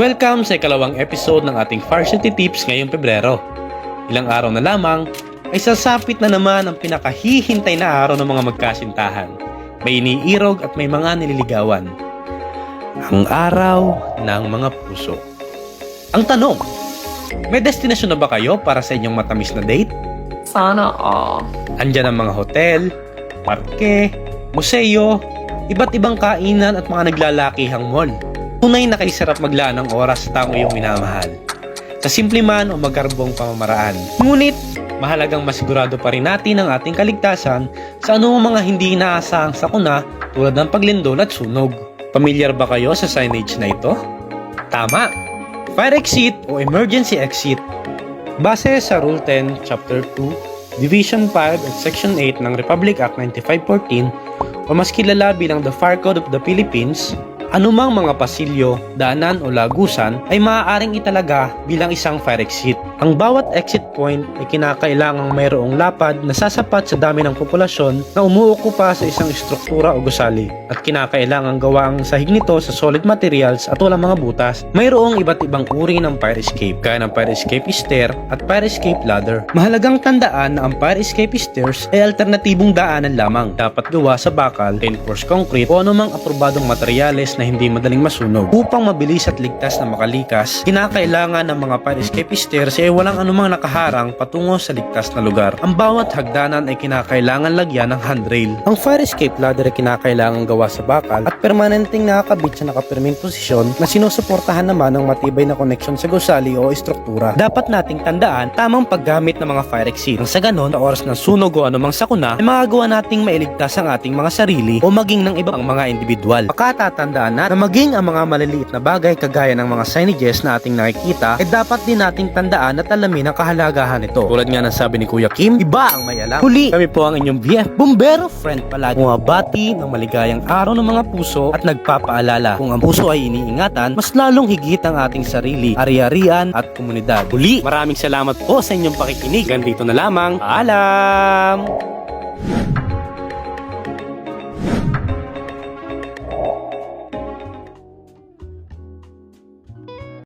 Welcome sa ikalawang episode ng ating Varsity Tips ngayong Pebrero. Ilang araw na lamang ay sasapit na naman ang pinakahihintay na araw ng mga magkasintahan. May iniirog at may mga nililigawan. Ang araw ng mga puso. Ang tanong, may destinasyon na ba kayo para sa inyong matamis na date? Sana all. Andyan ang mga hotel, parke, museo, iba't ibang kainan at mga naglalakihang mall. Tunay na kay sarap maglaan ng oras sa taong iyong minamahal. Sa simple man o magkarbong pamamaraan. Ngunit, mahalagang masigurado pa rin natin ang ating kaligtasan sa anumang mga hindi inaasahang sakuna tulad ng paglindol at sunog. Pamilyar ba kayo sa signage na ito? Tama! Fire exit o emergency exit Base sa Rule 10, Chapter 2, Division 5 at Section 8 ng Republic Act 9514 o mas kilala bilang the Fire Code of the Philippines, anumang mga pasilyo, daanan o lagusan ay maaaring italaga bilang isang fire exit. Ang bawat exit point ay kinakailangang mayroong lapad na sasapat sa dami ng populasyon na umuukupa sa isang istruktura o gusali at kinakailangang gawa ang sahig nito sa solid materials at walang mga butas. Mayroong iba't ibang uri ng fire escape kaya ng fire escape stair at fire escape ladder. Mahalagang tandaan na ang fire escape stairs ay alternatibong daanan lamang. Dapat gawa sa bakal, reinforced concrete o anumang aprobadong materyales na hindi madaling masunog. Upang mabilis at ligtas na makalikas, kinakailangan ng mga fire escape stairs ay walang anumang nakaharang patungo sa ligtas na lugar. Ang bawat hagdanan ay kinakailangan lagyan ng handrail. Ang fire escape ladder ay kinakailangan gawa sa bakal at permanenteng nakakabit sa nakapirming posisyon na sinusuportahan naman ng matibay na koneksyon sa gusali o estruktura. Dapat nating tandaan tamang paggamit ng mga fire exit. Nang sa ganon, sa oras ng sunog o anumang sakuna, ay magagawa nating mailigtas ang ating mga sarili o maging ng ibang mga individual. Pagkatatandaan na, na maging ang mga maliliit na bagay kagaya ng mga signages na ating nakikita, ay dapat din nating tandaan at alamin ang kahalagahan nito. Tulad nga ng sabi ni Kuya Kim, iba ang may alam. Huli, kami po ang inyong BF Bombero friend palagi. Bumabati ng maligayang araw ng mga puso at nagpapaalala kung ang puso ay iniingatan, mas lalong higit ang ating sarili, ari-arian at komunidad. Huli, maraming salamat po sa inyong pakikinig. Ganito na lamang. Paalam!